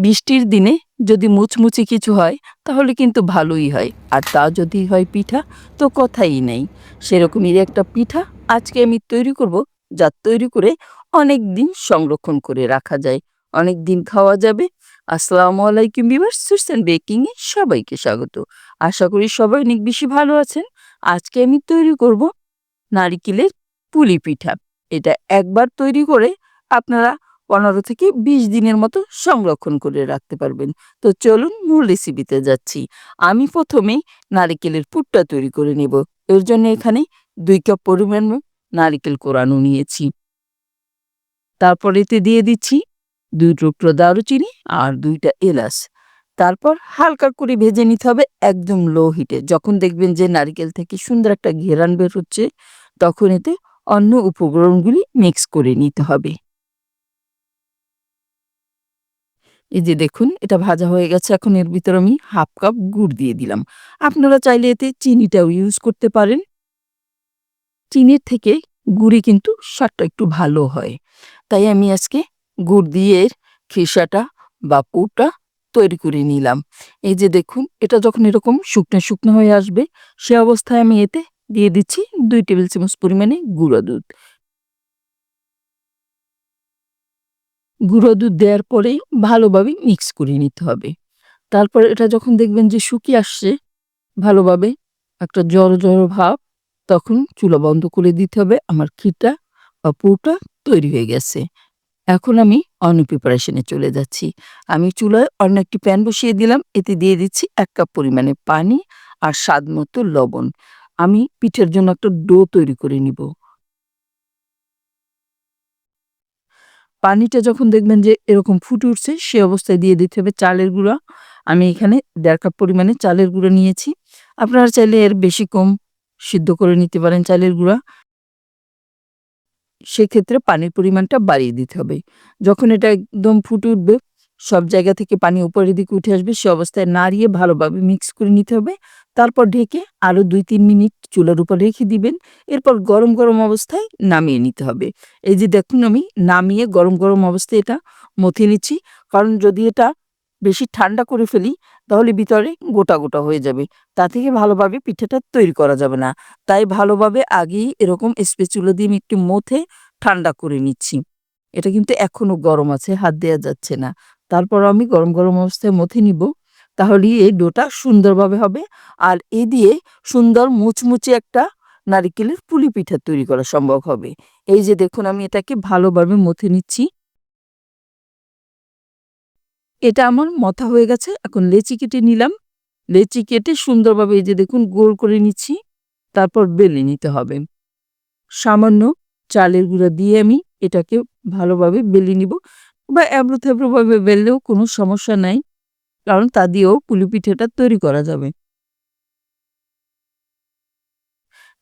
বৃষ্টির দিনে যদি মুচমুচে কিছু হয়, তাহলে কিন্তু ভালোই হয়। আর তা যদি হয় পিঠা, তো কথাই নেই। সেরকমই একটা পিঠা আজকে আমি তৈরি করব, যা তৈরি করে অনেক দিন সংরক্ষণ করে রাখা যায়। অনেক দিন খাওয়া যাবে। আসসালামু আলাইকুম বিভার অ্যান্ড বেকিংয়ে সবাইকে স্বাগত। আশা করি সবাই অনেক বেশি ভালো আছেন। আজকে আমি তৈরি করব নারিকেলের পুলি পিঠা। এটা একবার তৈরি করে আপনারা পনেরো থেকে বিশ দিনের মতো সংরক্ষণ করে রাখতে পারবেন। তো চলুন মূল রেসিপিতে যাচ্ছি। আমি প্রথমেই নারিকেলের পুরটা তৈরি করে নেব। এর জন্য এখানে দুই কাপ পরিমাণ নারিকেল কোরানো নিয়েছি। তারপর এতে দিয়ে দিচ্ছি দুই টুকরো দারুচিনি আর দুইটা এলাচ। তারপর হালকা করে ভেজে নিতে হবে একদম লো হিটে যখন দেখবেন যে নারিকেল থেকে সুন্দর একটা ঘেরান বের হচ্ছে, তখন এতে অন্য উপকরণগুলি মিক্স করে নিতে হবে। এই যে দেখুন, এটা ভাজা হয়ে গেছে। এখন এর ভিতর আমি হাফ কাপ গুড় দিয়ে দিলাম। আপনারা চাইলে এতে চিনিটাও ইউজ করতে পারেন। চিনির থেকে গুড়ি কিন্তু স্বাদটা একটু ভালো হয়। তাই আমি আজকে গুড় দিয়ে খিসাটা বা পুরটা তৈরি করে নিলাম। এই যে দেখুন, এটা যখন এরকম শুকনো শুকনো হয়ে আসবে, সে অবস্থায় আমি এতে দিয়ে দিচ্ছি দুই টেবিল চামচ পরিমাণে গুঁড়ো দুধ। গুঁড়ো দুধ দেওয়ার পরেই ভালোভাবে মিক্স করে নিতে হবে। তারপর এটা যখন দেখবেন যে শুকিয়ে আসছে ভালোভাবে একটা জড়ো জড়ো ভাব, তখন চুলা বন্ধ করে দিতে হবে। আমার ক্ষীরটা বা পুরোটা তৈরি হয়ে গেছে। এখন আমি অন্য প্রিপারেশনে চলে যাচ্ছি। আমি চুলায় অন্য একটি প্যান বসিয়ে দিলাম। এতে দিয়ে দিচ্ছি এক কাপ পরিমাণে পানি আর স্বাদ মতো লবণ। আমি পিঠের জন্য একটা ডো তৈরি করে নিব। পানিটা যখন দেখবেন যে এরকম ফুটে উঠছে, সে অবস্থায় দিয়ে দিতে হবে চালের গুঁড়া। আমি এখানে দেড় কাপ পরিমাণে চালের গুঁড়া নিয়েছি। আপনারা চাইলে এর বেশি কম সিদ্ধ করে নিতে পারেন চালের গুঁড়া। সেক্ষেত্রে পানির পরিমাণটা বাড়িয়ে দিতে হবে। যখন এটা একদম ফুটে উঠবে, সব জায়গা থেকে পানি উপরের দিকে উঠে আসবে, সে অবস্থায় নাড়িয়ে ভালোভাবে মিক্স করে নিতে হবে। তারপর ঢেকে আরও দুই তিন মিনিট চুলার উপর রেখে দিবেন। এরপর গরম গরম অবস্থায় নামিয়ে নিতে হবে। এই যে দেখুন আমি নামিয়ে গরম গরম অবস্থায় এটা মথে নিচ্ছি। কারণ যদি এটা বেশি ঠান্ডা করে ফেলি, তাহলে ভিতরে গোটা গোটা হয়ে যাবে। তা থেকে ভালোভাবে পিঠাটা তৈরি করা যাবে না। তাই ভালোভাবে আগেই এরকম স্পেচুলো দিয়ে আমি একটু মথে ঠান্ডা করে নিচ্ছি। এটা কিন্তু এখনও গরম আছে, হাত দেওয়া যাচ্ছে না। তারপর আমি গরম গরম অবস্থায় মথে নিব। তাহলে এই ডোটা সুন্দরভাবে হবে। আর এ দিয়ে সুন্দর মুচমুচে একটা নারিকেলের পুলি পিঠা তৈরি করা সম্ভব হবে। এই যে দেখুন, আমি এটাকে ভালোভাবে মথে নিচ্ছি। এটা আমার মথা হয়ে গেছে, এখন লেচি কেটে নিলাম। লেচি কেটে সুন্দরভাবে এই যে দেখুন, গোল করে নিচ্ছি। তারপর বেলে নিতে হবে। সামান্য চালের গুঁড়া দিয়ে আমি এটাকে ভালোভাবে বেলে নিব। বা এবড়ো থেবড়োভাবে বেললেও কোনো সমস্যা নাই। কারণ তা দিয়েও পুলি পিঠেটা তৈরি করা যাবে।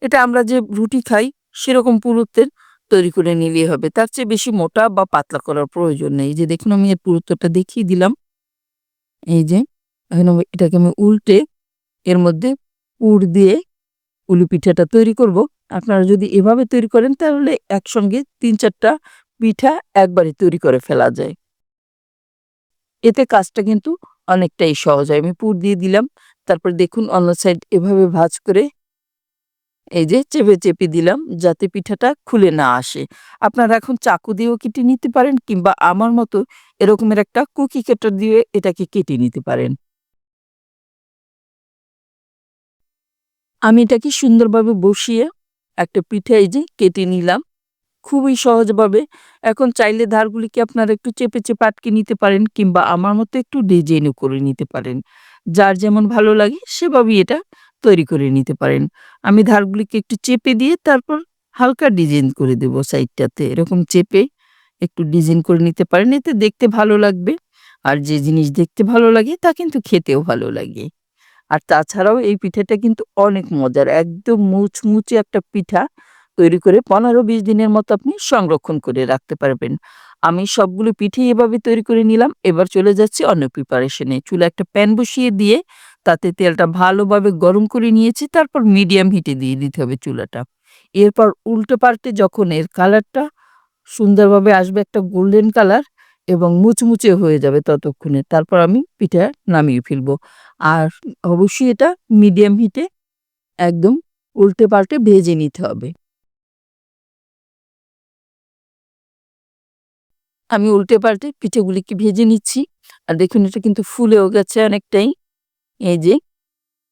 এটা আমরা যে রুটি খাই, সেরকম পুরুত্বের তৈরি করে নিলেই হবে। তার চেয়ে বেশি মোটা বা পাতলা করার প্রয়োজন নেই। যে দেখুন, আমি এর পুরুত্বটা দেখিয়ে দিলাম। এই যে, এখন এটাকে আমি উল্টে এর মধ্যে পুর দিয়ে উলু পিঠাটা তৈরি করব। আপনারা যদি এভাবে তৈরি করেন, তাহলে একসঙ্গে তিন চারটা পিঠা একবারে তৈরি করে ফেলা যায়। এতে কাজটা কিন্তু অনেকটাই সহজ হয়। আমি পুর দিয়ে দিলাম। তারপর দেখুন, অন্য সাইড এভাবে ভাজ করে এই যে চেপে চেপে দিলাম যাতে পিঠাটা খুলে না আসে। আপনারা এখন চাকু দিয়েও কেটে নিতে পারেন কিংবা আমার মতো এরকমের একটা কুকি কেটার দিয়ে এটাকে কেটে নিতে পারেন। আমি এটাকে সুন্দরভাবে বসিয়ে একটা পিঠা এই যে কেটে নিলাম। খুবই সহজভাবে। এখন চাইলে ধারগুলিকে আপনারা একটু চেপে চেপে আটকে নিতে পারেন কিংবা আমার মতো একটু ডিজাইনও করে নিতে পারেন। যার যেমন ভালো লাগে সেভাবেই এটা তৈরি করে নিতে পারেন। আমি ধারগুলিকে একটু চেপে দিয়ে তারপর হালকা ডিজাইন করে দেব সাইডটাতে। এরকম চেপে একটু ডিজাইন করে নিতে পারেন। এতে দেখতে ভালো লাগবে। আর যে জিনিস দেখতে ভালো লাগে তা কিন্তু খেতেও ভালো লাগে। আর তাছাড়াও এই পিঠাটা কিন্তু অনেক মজার। একদম মুচমুচে একটা পিঠা। তৈরি করে পনেরো বিশ দিনের মতো আপনি সংরক্ষণ করে রাখতে পারবেন। আমি সবগুলো পিঠে এভাবে তৈরি করে নিলাম, এবার চলে যাচ্ছি অন্য প্রিপারেশনে চুলা একটা প্যান বসিয়ে দিয়ে তাতে তেলটা ভালোভাবে গরম করে নিয়েছি, তারপর মিডিয়াম হিটে দিয়ে দিতে হবে চুলাটা। এরপর উল্টো পাল্টে যখন এর কালারটা সুন্দরভাবে আসবে একটা গোল্ডেন কালার এবং মুচমুচে হয়ে যাবে ততক্ষণে, তারপর আমি পিঠা নামিয়ে ফেলব। আর অবশ্যই এটা মিডিয়াম হিটে একদম উল্টে পাল্টে ভেজে নিতে হবে। আমি উল্টে পাল্টে পিঠেগুলিকে ভেজে নিচ্ছি। আর দেখুন, এটা কিন্তু ফুলেও গেছে অনেকটাই। এই যে,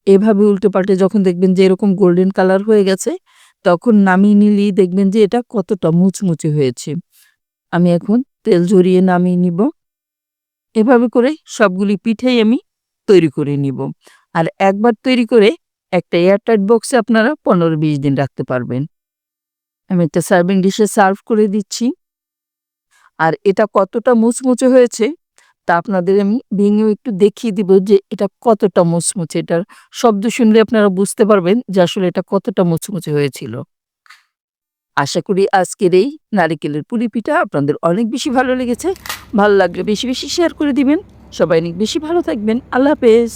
এভাবে উল্টে পাল্টে যখন দেখবেন যে এরকম গোল্ডেন কালার হয়ে গেছে, তখন নামিয়ে নিলেই দেখবেন যে এটা কতটা মুচমুচে হয়েছে। আমি এখন তেল ঝরিয়ে নামিয়ে নিব। এভাবে করে সবগুলি পিঠেই আমি তৈরি করে নিব। আর একবার তৈরি করে একটা এয়ারটাইট বক্সে আপনারা পনেরো বিশ দিন রাখতে পারবেন। আমি একটা সার্ভিং ডিশে সার্ভ করে দিচ্ছি। আর এটা কতটা মুচমুচে হয়েছে তা আপনাদের আমি ভেঙেও একটু দেখিয়ে দিব যে এটা কতটা মুচমুচে। এটার শব্দ শুনলে আপনারা বুঝতে পারবেন যে আসলে এটা কতটা মুচমুচে হয়েছিল। আশা করি আজকের এই নারিকেলের পুরি পিঠা আপনাদের অনেক বেশি ভালো লেগেছে। ভালো লাগলে বেশি বেশি শেয়ার করে দিবেন। সবাই অনেক বেশি ভালো থাকবেন। আল্লাহ হাফেজ।